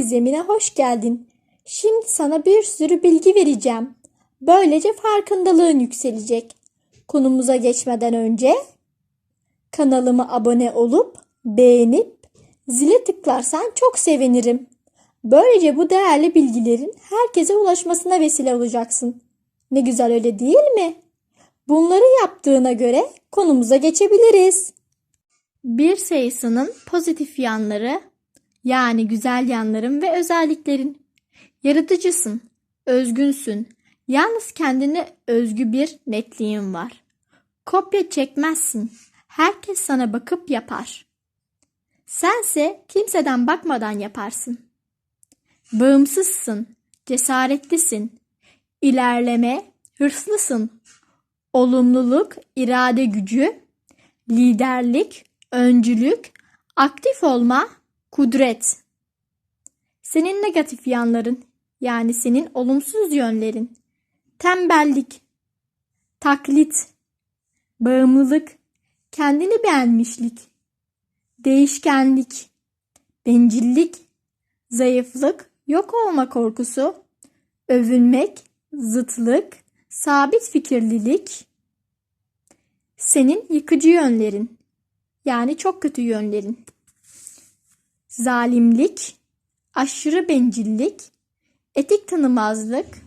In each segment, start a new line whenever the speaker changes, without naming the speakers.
gizemine hoş geldin. Şimdi sana bir sürü bilgi vereceğim. Böylece farkındalığın yükselecek. Konumuza geçmeden önce kanalıma abone olup beğenip zile tıklarsan çok sevinirim. Böylece bu değerli bilgilerin herkese ulaşmasına vesile olacaksın. Ne güzel öyle değil mi? Bunları yaptığına göre konumuza geçebiliriz. Bir sayısının pozitif yanları yani güzel yanların ve özelliklerin. Yaratıcısın, özgünsün. Yalnız kendine özgü bir netliğin var. Kopya çekmezsin. Herkes sana bakıp yapar. Sense kimseden bakmadan yaparsın. Bağımsızsın, cesaretlisin. İlerleme, hırslısın. Olumluluk, irade gücü, liderlik, öncülük, aktif olma, kudret. Senin negatif yanların yani senin olumsuz yönlerin. Tembellik, taklit, bağımlılık, kendini beğenmişlik, değişkenlik, bencillik, zayıflık, yok olma korkusu, övünmek, zıtlık, sabit fikirlilik, senin yıkıcı yönlerin yani çok kötü yönlerin. Zalimlik, aşırı bencillik, etik tanımazlık,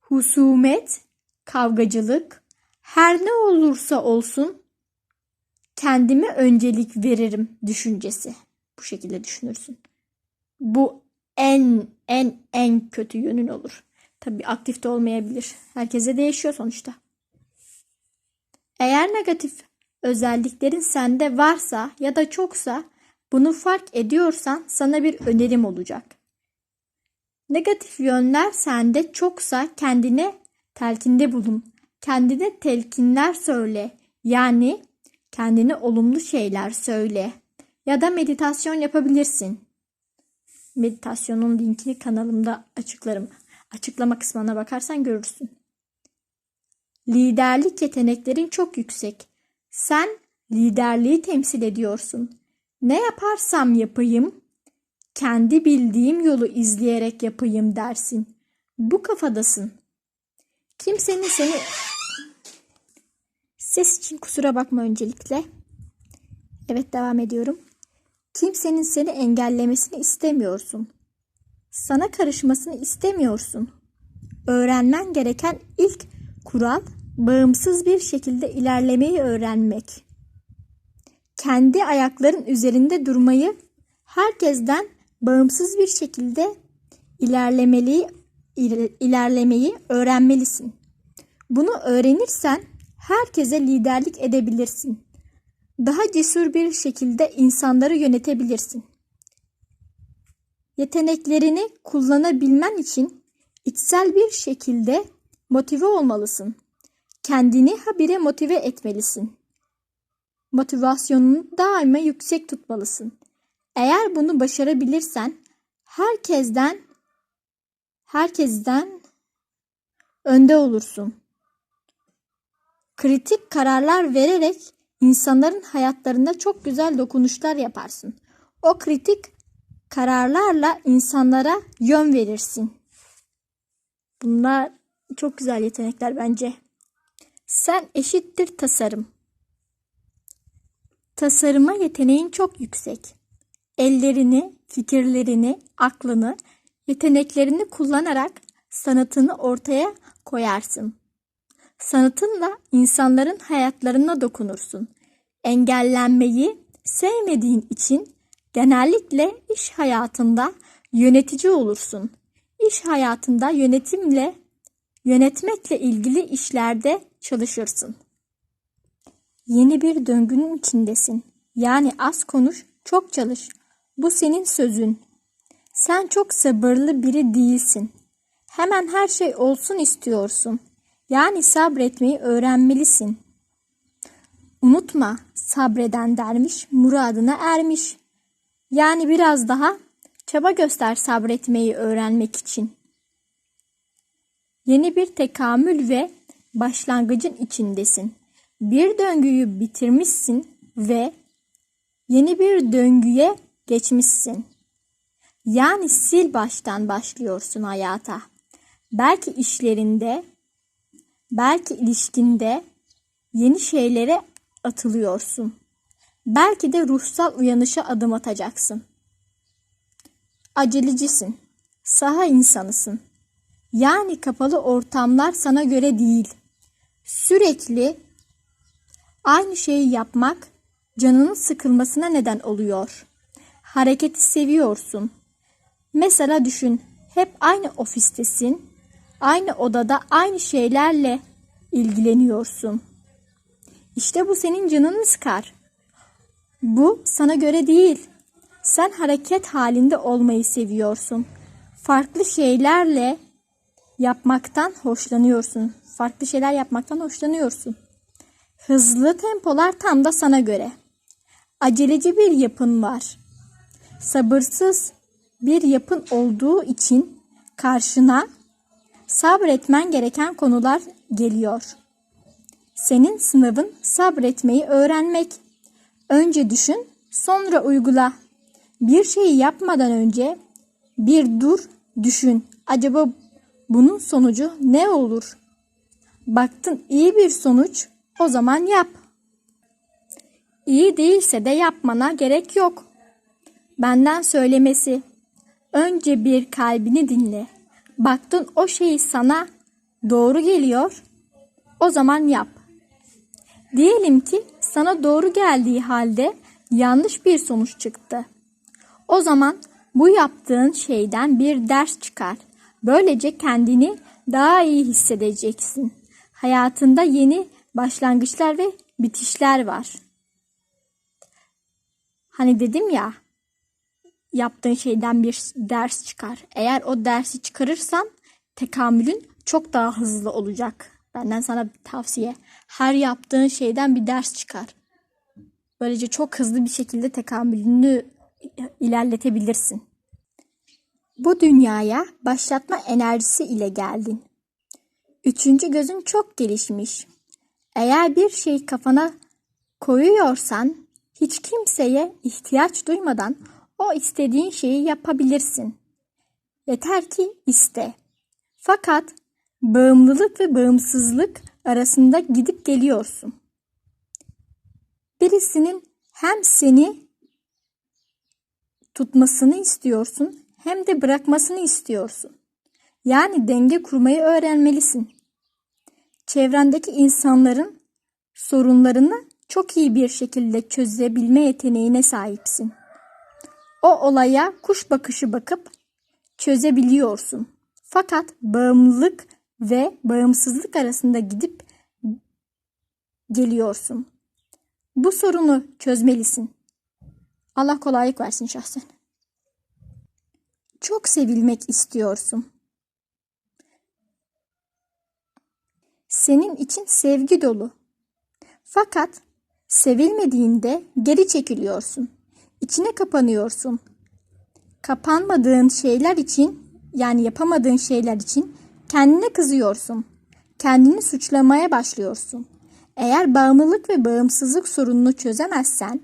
husumet, kavgacılık, her ne olursa olsun kendime öncelik veririm düşüncesi. Bu şekilde düşünürsün. Bu en en en kötü yönün olur. Tabii aktif de olmayabilir. Herkese değişiyor sonuçta. Eğer negatif özelliklerin sende varsa ya da çoksa bunu fark ediyorsan sana bir önerim olacak. Negatif yönler sende çoksa kendine telkinde bulun. Kendine telkinler söyle. Yani kendine olumlu şeyler söyle. Ya da meditasyon yapabilirsin. Meditasyonun linkini kanalımda açıklarım. Açıklama kısmına bakarsan görürsün. Liderlik yeteneklerin çok yüksek. Sen liderliği temsil ediyorsun. Ne yaparsam yapayım, kendi bildiğim yolu izleyerek yapayım dersin. Bu kafadasın. Kimsenin seni Ses için kusura bakma öncelikle. Evet devam ediyorum. Kimsenin seni engellemesini istemiyorsun. Sana karışmasını istemiyorsun. Öğrenmen gereken ilk kural bağımsız bir şekilde ilerlemeyi öğrenmek. Kendi ayakların üzerinde durmayı, herkesten bağımsız bir şekilde ilerlemeli ilerlemeyi öğrenmelisin. Bunu öğrenirsen herkese liderlik edebilirsin. Daha cesur bir şekilde insanları yönetebilirsin. Yeteneklerini kullanabilmen için içsel bir şekilde motive olmalısın. Kendini habire motive etmelisin. Motivasyonunu daima yüksek tutmalısın. Eğer bunu başarabilirsen herkesten herkesten önde olursun. Kritik kararlar vererek insanların hayatlarında çok güzel dokunuşlar yaparsın. O kritik kararlarla insanlara yön verirsin. Bunlar çok güzel yetenekler bence. Sen eşittir tasarım. Tasarıma yeteneğin çok yüksek. Ellerini, fikirlerini, aklını, yeteneklerini kullanarak sanatını ortaya koyarsın. Sanatınla insanların hayatlarına dokunursun. Engellenmeyi sevmediğin için genellikle iş hayatında yönetici olursun. İş hayatında yönetimle, yönetmekle ilgili işlerde çalışırsın. Yeni bir döngünün içindesin. Yani az konuş, çok çalış. Bu senin sözün. Sen çok sabırlı biri değilsin. Hemen her şey olsun istiyorsun. Yani sabretmeyi öğrenmelisin. Unutma, sabreden dermiş muradına ermiş. Yani biraz daha çaba göster sabretmeyi öğrenmek için. Yeni bir tekamül ve başlangıcın içindesin. Bir döngüyü bitirmişsin ve yeni bir döngüye geçmişsin. Yani sil baştan başlıyorsun hayata. Belki işlerinde, belki ilişkinde yeni şeylere atılıyorsun. Belki de ruhsal uyanışa adım atacaksın. Acelecisin. Saha insanısın. Yani kapalı ortamlar sana göre değil. Sürekli aynı şeyi yapmak canının sıkılmasına neden oluyor. Hareketi seviyorsun. Mesela düşün, hep aynı ofistesin, aynı odada aynı şeylerle ilgileniyorsun. İşte bu senin canını sıkar. Bu sana göre değil. Sen hareket halinde olmayı seviyorsun. Farklı şeylerle yapmaktan hoşlanıyorsun. Farklı şeyler yapmaktan hoşlanıyorsun. Hızlı tempolar tam da sana göre. Aceleci bir yapın var. Sabırsız bir yapın olduğu için karşına sabretmen gereken konular geliyor. Senin sınavın sabretmeyi öğrenmek. Önce düşün, sonra uygula. Bir şeyi yapmadan önce bir dur, düşün. Acaba bunun sonucu ne olur? Baktın iyi bir sonuç, o zaman yap. İyi değilse de yapmana gerek yok. Benden söylemesi. Önce bir kalbini dinle. Baktın o şey sana doğru geliyor. O zaman yap. Diyelim ki sana doğru geldiği halde yanlış bir sonuç çıktı. O zaman bu yaptığın şeyden bir ders çıkar. Böylece kendini daha iyi hissedeceksin. Hayatında yeni başlangıçlar ve bitişler var. Hani dedim ya, yaptığın şeyden bir ders çıkar. Eğer o dersi çıkarırsan tekamülün çok daha hızlı olacak. Benden sana bir tavsiye. Her yaptığın şeyden bir ders çıkar. Böylece çok hızlı bir şekilde tekamülünü ilerletebilirsin. Bu dünyaya başlatma enerjisi ile geldin. Üçüncü gözün çok gelişmiş. Eğer bir şey kafana koyuyorsan hiç kimseye ihtiyaç duymadan o istediğin şeyi yapabilirsin. Yeter ki iste. Fakat bağımlılık ve bağımsızlık arasında gidip geliyorsun. Birisinin hem seni tutmasını istiyorsun hem de bırakmasını istiyorsun. Yani denge kurmayı öğrenmelisin. Çevrendeki insanların sorunlarını çok iyi bir şekilde çözebilme yeteneğine sahipsin. O olaya kuş bakışı bakıp çözebiliyorsun. Fakat bağımlılık ve bağımsızlık arasında gidip geliyorsun. Bu sorunu çözmelisin. Allah kolaylık versin şahsen. Çok sevilmek istiyorsun. Senin için sevgi dolu. Fakat sevilmediğinde geri çekiliyorsun. İçine kapanıyorsun. Kapanmadığın şeyler için yani yapamadığın şeyler için kendine kızıyorsun. Kendini suçlamaya başlıyorsun. Eğer bağımlılık ve bağımsızlık sorununu çözemezsen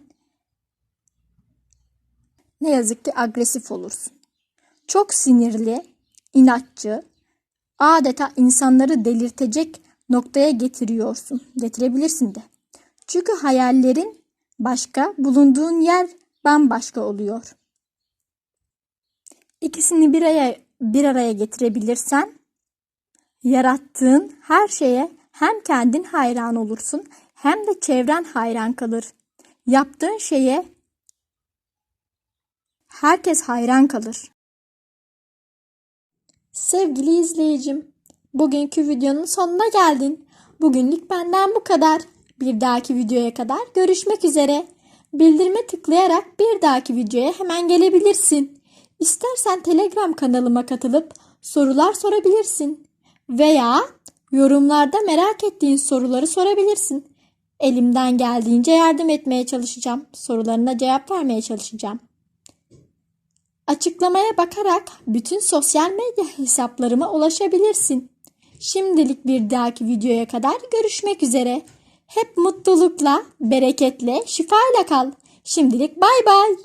ne yazık ki agresif olursun. Çok sinirli, inatçı, adeta insanları delirtecek noktaya getiriyorsun. Getirebilirsin de. Çünkü hayallerin başka, bulunduğun yer bambaşka oluyor. İkisini bir araya, bir araya getirebilirsen yarattığın her şeye hem kendin hayran olursun hem de çevren hayran kalır. Yaptığın şeye herkes hayran kalır. Sevgili izleyicim, bugünkü videonun sonuna geldin. Bugünlük benden bu kadar. Bir dahaki videoya kadar görüşmek üzere. Bildirime tıklayarak bir dahaki videoya hemen gelebilirsin. İstersen Telegram kanalıma katılıp sorular sorabilirsin. Veya yorumlarda merak ettiğin soruları sorabilirsin. Elimden geldiğince yardım etmeye çalışacağım. Sorularına cevap vermeye çalışacağım. Açıklamaya bakarak bütün sosyal medya hesaplarıma ulaşabilirsin. Şimdilik bir dahaki videoya kadar görüşmek üzere. Hep mutlulukla, bereketle, şifayla kal. Şimdilik bay bay.